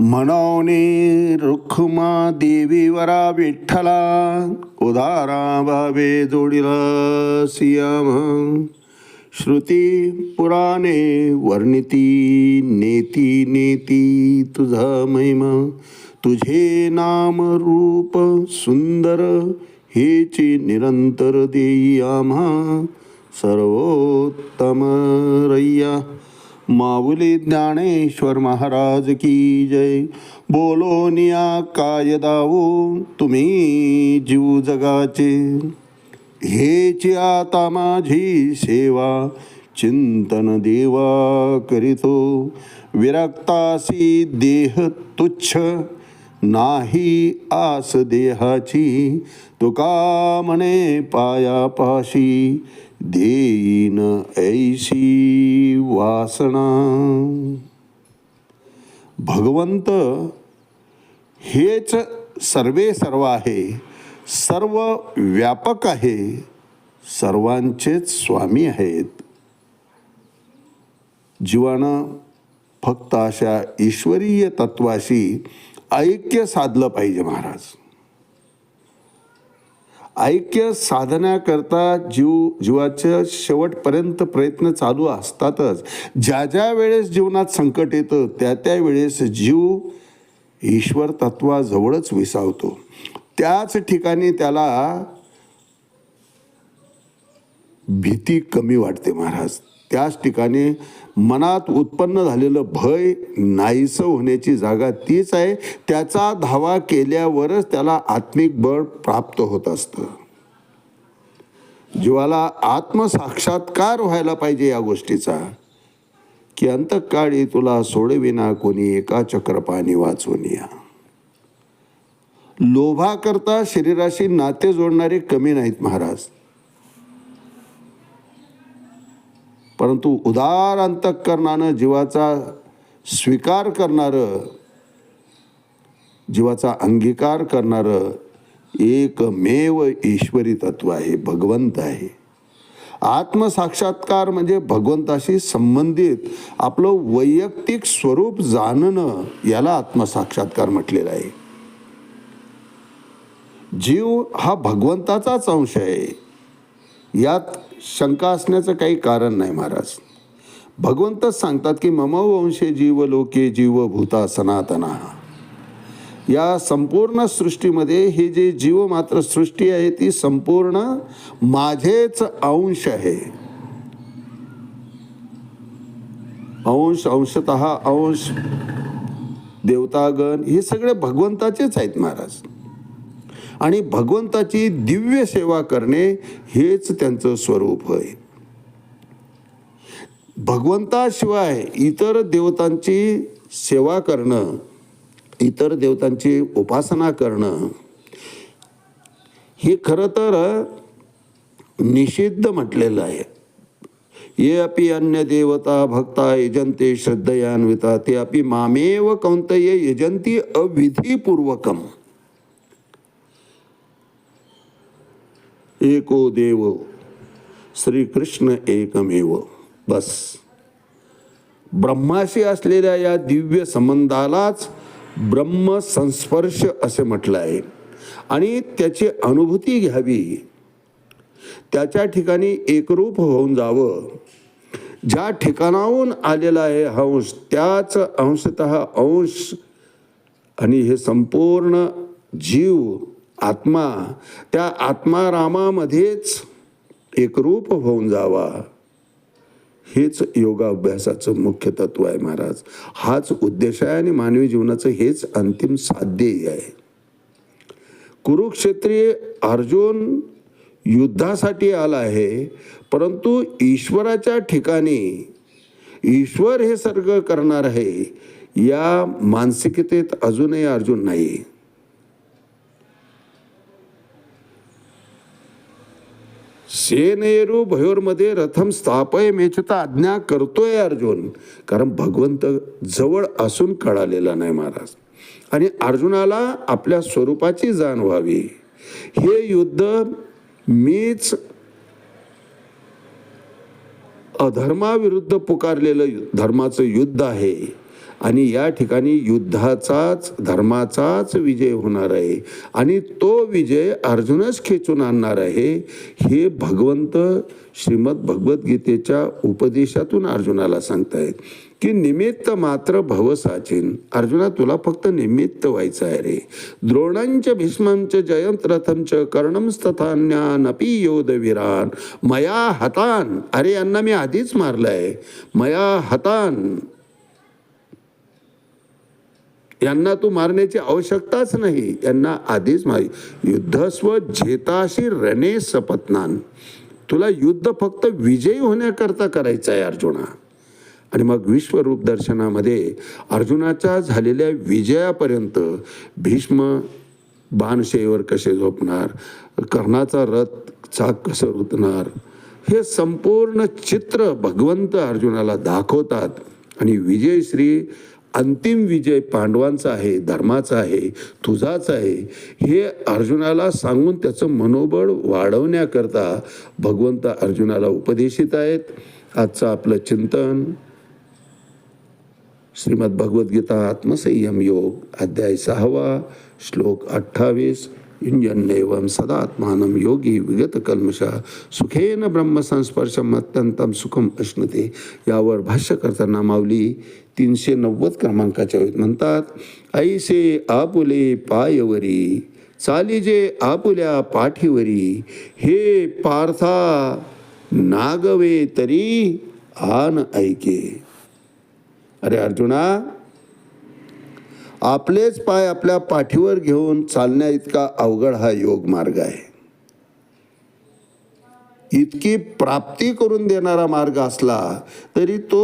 म्हणवणे रुखमा देवीवरा विठ्ठला उदारा भावे जोडिला सियाम। श्रुती पुराणे वर्णिती नेती नेती तुझा महिमा। तुझे नाम रूप सुंदर हेची निरंतर देई आम्हा। सर्वोत्तम रय्या माऊली ज्ञानेश्वर महाराज की जय. बोलोनिया काय दावो तुम्ही जीव जगाचे. हेची आता माझी सेवा चिंतन देवा करीतो. विरक्तासी देह तुच्छ नाही आस देहाची. तुका म्हणे पायापाशी देईन ऐशी वासना. भगवंत हेच सर्वे सर्व आहे सर्व व्यापक आहे सर्वांचेच स्वामी आहेत. जीवानं फक्त अशा ईश्वरीय तत्वाशी ऐक्य साधलं पाहिजे महाराज. ऐक्य साधण्याकरता जीव जीवाच्या शेवटपर्यंत प्रयत्न चालू असतातच. ज्या ज्या वेळेस जीवनात संकट येतं त्या त्या वेळेस जीव ईश्वर तत्वाजवळच विसावतो. त्याच ठिकाणी त्याला भीती कमी वाटते महाराज. त्याच ठिकाणी मनात उत्पन्न झालेलं भय नाहीसं होण्याची जागा तीच आहे. त्याचा धावा केल्यावरच त्याला आत्मिक बळ प्राप्त होत असतं. जीवाला आत्मसाक्षात्कार व्हायला पाहिजे या गोष्टीचा. की अंतकाळी तुला सोडविना कोणी एका चक्रपाणी वाचून या. लोभाकरता शरीराशी नाते जोडणारे कमी नाहीत महाराज. परंतु उदार अंतःकरणानं जीवाचा स्वीकार करणारं जीवाचा अंगीकार करणारं एकमेव ईश्वरी तत्व आहे भगवंत आहे. आत्मसाक्षात्कार म्हणजे भगवंताशी संबंधित आपलं वैयक्तिक स्वरूप जाणणं याला आत्मसाक्षात्कार म्हटलेलं आहे. जीव हा भगवंताचाच अंश आहे. यात शंका असण्याचं काही कारण नाही महाराज. भगवंतच सांगतात की मम वंशे जीव लोके जीव भूता सनातना. या संपूर्ण सृष्टीमध्ये हे जे जीव मात्र सृष्टी आहे ती संपूर्ण माझेच अंश आहे. अंश अंशत अंश देवतागण हे सगळे भगवंताचेच आहेत महाराज. आणि भगवंताची दिव्य सेवा करणे हेच त्यांचं स्वरूप होय. भगवंताशिवाय इतर देवतांची सेवा करणं इतर देवतांची उपासना करणं हे खरं तर निषिद्ध म्हटलेलं आहे. ये अपि अन्य देवता भक्ता यजंते श्रद्धयान्विता ते अपि मामेव कौंतये यजंती अविधीपूर्वकम. एको देव। श्रीकृष्ण एकमेव। बस। ब्रह्माशी असलेल्या या दिव्य संबंधालाच ब्रह्म संस्पर्श असे म्हटलं आहे. आणि त्याची अनुभूती घ्यावी. त्याच्या ठिकाणी एकरूप होऊन जावं. ज्या ठिकाणाहून आलेला आहे हंश त्याच अंशत अंश आणि हे संपूर्ण जीव आत्मा त्या आत्मारामामध्येच एकरूप होऊन जावा. हेच योगाभ्यासाचं मुख्य तत्व आहे महाराज. हाच उद्देश आहे आणि मानवी जीवनाचं हेच अंतिम साध्यही आहे. कुरुक्षेत्रीय अर्जुन युद्धासाठी आला आहे परंतु ईश्वराच्या ठिकाणी ईश्वर हे सर्ग करणार आहे या मानसिकतेत अजूनही अर्जुन नाही सेनेरू भयोरमध्ये रथम स्थापय मेचता आज्ञा करतोय अर्जुन. कारण भगवंत जवळ असून कळालेला नाही महाराज. आणि अर्जुनाला आपल्या स्वरूपाची जाण व्हावी. हे युद्ध मीच अधर्माविरुद्ध पुकारलेलं धर्माचं युद्ध आहे. आणि या ठिकाणी युद्धाचाच धर्माचाच विजय होणार आहे. आणि तो विजय अर्जुनच खेचून आणणार आहे. हे भगवंत श्रीमद भगवद्गीतेच्या उपदेशातून अर्जुनाला सांगतायत की निमित्त मात्र भवसाचीन अर्जुना तुला फक्त निमित्त व्हायचं आहे रे. द्रोणांच भीष्मांच जयंत रथंच कर्णमस्तथान्यानपी योधवीरान मया हतान. अरे यांना मी आधीच मारलं आहे मया हतान. यांना तू मारण्याची आवश्यकताच नाही. यांना आधीच मार. युद्धस्व झेताशी रणे सपत्नान. तुला युद्ध फक्त विजयी होण्याकरता करायचं आहे अर्जुना. आणि मग विश्वरूप दर्शनामध्ये अर्जुनाच्या झालेल्या विजयापर्यंत भीष्म बाणशेवर कसे झोपणार? कर्णाचा रथ चाक कसं रुतणार? हे संपूर्ण चित्र भगवंत अर्जुनाला दाखवतात. आणि विजयश्री अंतिम विजय पांडवांचा आहे धर्माचा आहे तुझाच आहे हे अर्जुनाला सांगून त्याचं मनोबळ वाढवण्याकरता भगवंत अर्जुनाला उपदेशित आहेत. आजचं आपलं चिंतन. श्रीमद भगवद्गीता आत्मसंयम योग अध्याय सहावा श्लोक अठ्ठावीस. युंजन्येवम सदात्मानं योगी विगतकल्मषा सुखेन ब्रह्मसंस्पर्शम अत्यंतम सुखम अश्नते। यावर भाष्य करताना माऊली तीनशे नव्वद क्रमांकाच्या म्हणतात ऐसे आपुले पायवरी चालीजे आपुल्या पाठीवरी हे पार्था नागवे तरी आन ऐके। अरे अर्जुना आपलेच पाय आपल्या पाठीवर घेऊन चालण्या इतका अवघड हा योग मार्ग आहे. इतकी प्राप्ती करून देणारा मार्ग असला तरी तो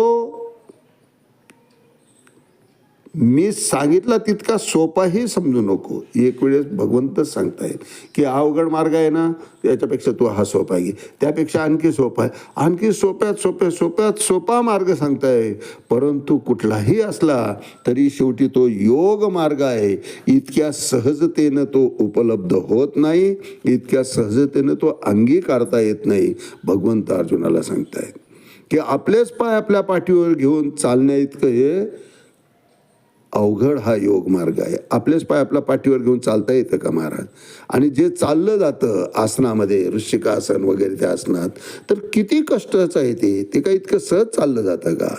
मी सांगितला तितका सोपाही समजू नको. एक वेळेस भगवंतच सांगतायत की अवघड मार्ग आहे ना याच्यापेक्षा तू हा सोपा घे. त्यापेक्षा आणखी सोपा आहे. आणखी सोप्यात सोप्या सोप्यात सोपा मार्ग सांगताय. परंतु कुठलाही असला तरी शेवटी तो योग मार्ग आहे. इतक्या सहजतेनं तो उपलब्ध होत नाही. इतक्या सहजतेनं तो अंगीकारता येत नाही. भगवंत अर्जुनाला सांगतायत की आपलेच पाय आपल्या पाठीवर घेऊन चालण्या इतकं हे अवघड हा योग मार्ग आहे. आपलेच पाय आपल्या पाठीवर घेऊन चालता येतं का महाराज? आणि जे चाललं जातं आसनामध्ये ऋषिकासन वगैरे त्या आसनात तर किती कष्टाचं आहे ते? ते काय इतकं सहज चाललं जातं का?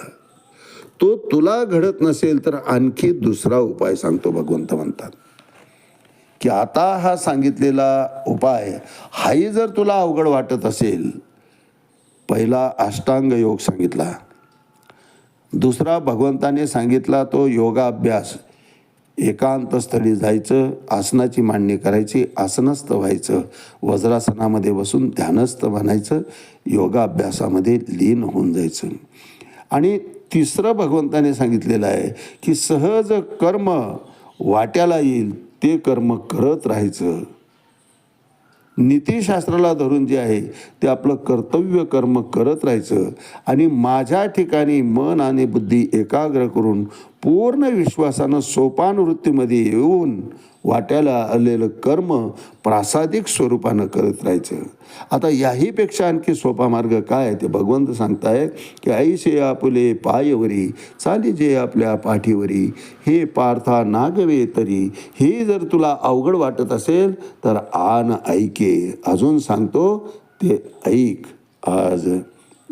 तो तुला घडत नसेल तर आणखी दुसरा उपाय सांगतो भगवंत म्हणतात. की आता हा सांगितलेला उपाय हाही जर तुला अवघड वाटत असेल पहिला अष्टांग योग सांगितला. दुसरा भगवंताने सांगितला तो योगाभ्यास. एकांतस्थळी जायचं आसनाची मांडणी करायची आसनस्थ व्हायचं. वज्रासनामध्ये बसून ध्यानस्थ म्हणायचं योगाभ्यासामध्ये लीन होऊन जायचं. आणि तिसरं भगवंताने सांगितलेलं आहे की सहज कर्म वाट्याला येईल ते कर्म करत राहायचं. नीतिशास्त्राला धरून जे आहे ते आपलं कर्तव्य कर्म करत राहायचं आणि माझ्या ठिकाणी मन आणि बुद्धी एकाग्र करून पूर्ण विश्वासानं सोपान वृत्तीमध्ये येऊन वाट्याला आलेलं कर्म प्रासादिक स्वरूपानं करत राहायचं. आता याहीपेक्षा आणखी सोपा मार्ग काय आहे ते भगवंत सांगतायत की ऐसे आपले पायवरी चाली जे आपल्या पाठीवरी हे पार्था नागवे तरी हे जर तुला अवघड वाटत असेल तर आन ऐके. अजून सांगतो ते ऐक आज.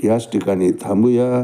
याच ठिकाणी थांबूया.